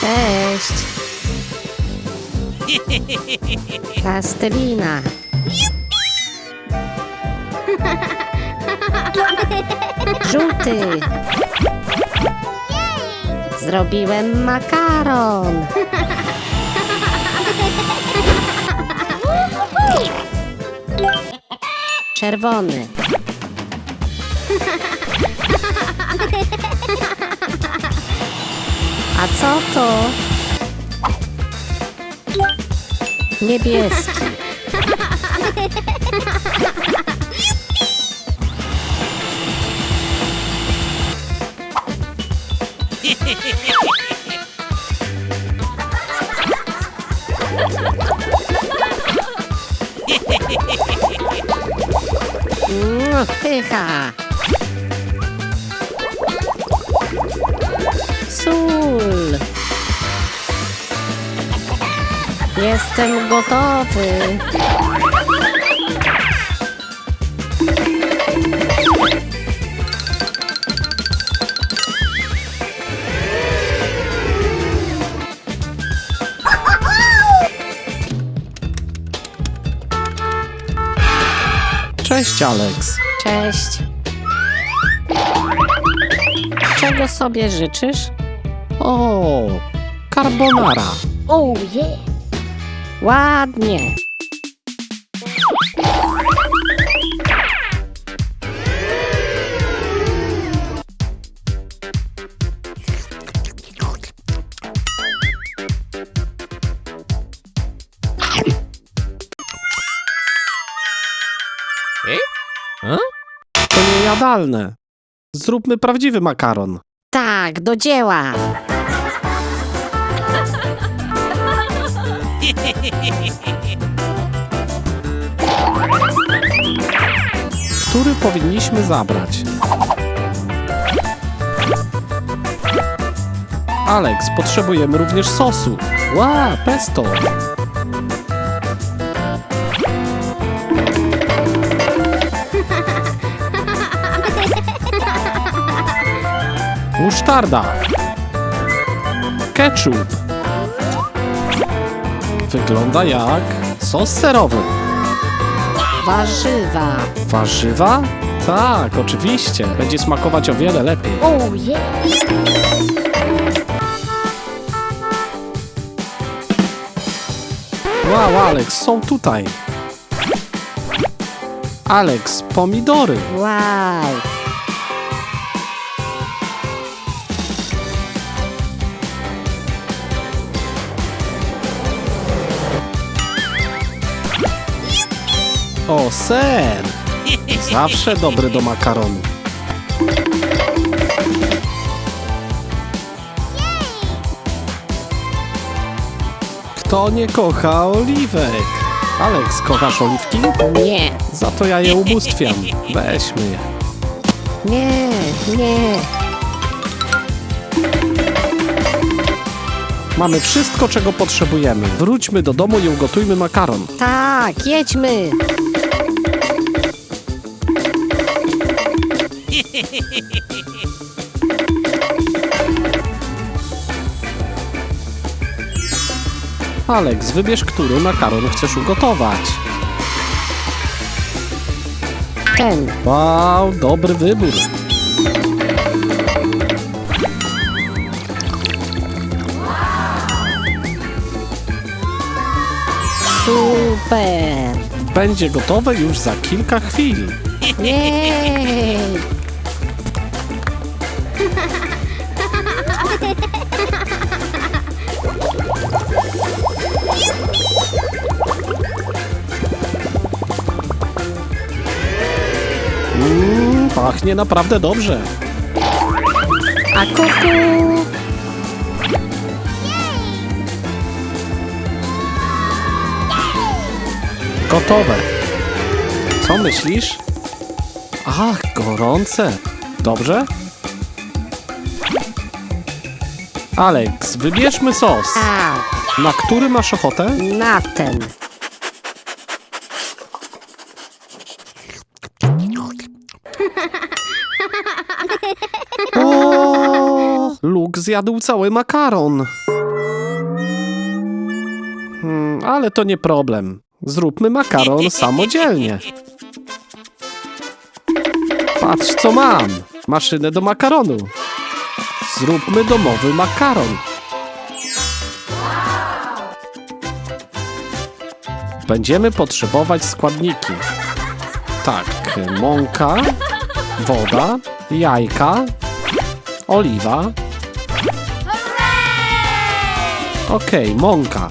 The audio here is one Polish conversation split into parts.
Cześć. Plastelina. Żółty. Zrobiłem makaron. Czerwony. A co to? Niebieski. Mm, Pycha. Jestem gotowy. Cześć, Alex. Cześć. Czego sobie życzysz? O, carbonara. Oh yeah. Ładnie. To niejadalne. Zróbmy prawdziwy makaron. Tak, do dzieła. Który powinniśmy zabrać? Alex, potrzebujemy również sosu. Ła, pesto. Musztarda. Ketchup. Wygląda jak sos serowy. Warzywa. Warzywa? Tak, oczywiście. Będzie smakować o wiele lepiej. Oh yeah. Wow, Alex, są tutaj. Alex, pomidory. Wow. O, ser. Zawsze dobry do makaronu. Kto nie kocha oliwek? Alex, kochasz oliwki? Nie, Za to ja je ubóstwiam. Weźmy je. nie, nie. Mamy wszystko, czego potrzebujemy. Wróćmy do domu i ugotujmy makaron. Tak, jedźmy. Alex, wybierz, który makaron chcesz ugotować. Ten. Wow, dobry wybór. Super. Będzie gotowe już za kilka chwil. Jej. Mmm, pachnie naprawdę dobrze. A kuku. Gotowe. Co myślisz? Ach, gorące. Dobrze? Alex, wybierzmy sos. Tak, Na który masz ochotę? na ten. O, Luke zjadł cały makaron. Hmm, ale to nie problem. Zróbmy makaron samodzielnie. Patrz, co mam. Maszynę do makaronu. Zróbmy domowy makaron. Będziemy potrzebować składniki. Tak, mąka, woda, jajka, oliwa. Okej, mąka.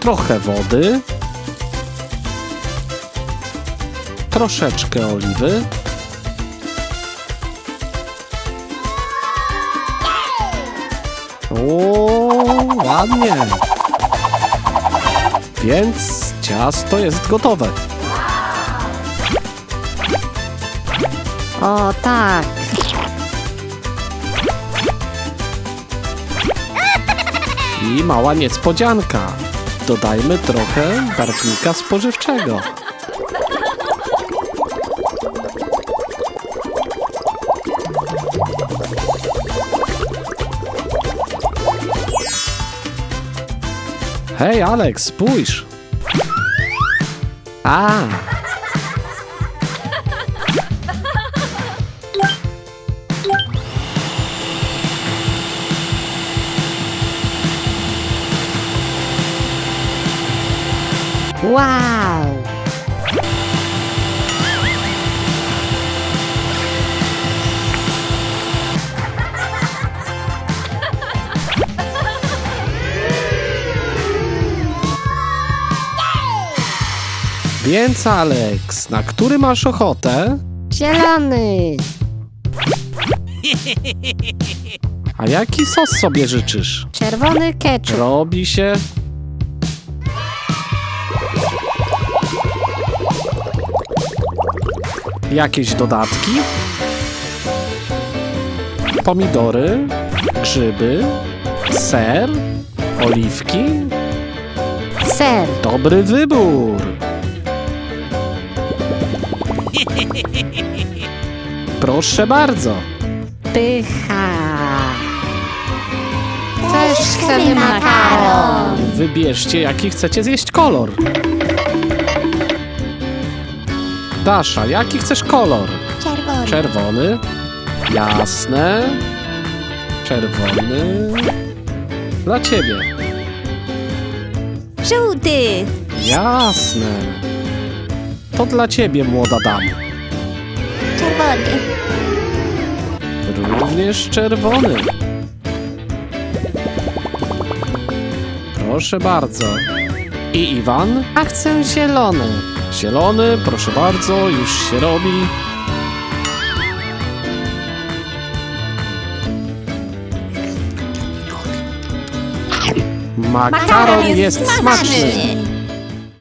Trochę wody. Troszeczkę oliwy. O, ładnie. Więc ciasto jest gotowe. O tak. I mała niespodzianka. Dodajmy trochę barwnika spożywczego. Hej, Alex, spójrz. A. Wow. Więc Alex, na który masz ochotę? Zielony. A jaki sos sobie życzysz? Czerwony ketchup. Robi się. Jakieś dodatki? Pomidory, grzyby, ser, oliwki. Ser. Dobry wybór. Proszę bardzo. Pycha. Też chcemy makaron. Wybierzcie, jaki chcecie zjeść kolor. Dasza, jaki chcesz kolor? Czerwony. Czerwony. Jasne. Czerwony. Dla ciebie. Żółty. Jasne. To dla ciebie, młoda damo. Czerwony. Również czerwony. Proszę bardzo. I Iwan? A chcę zielony. Zielony, proszę bardzo, już się robi. Makaron jest smaczny.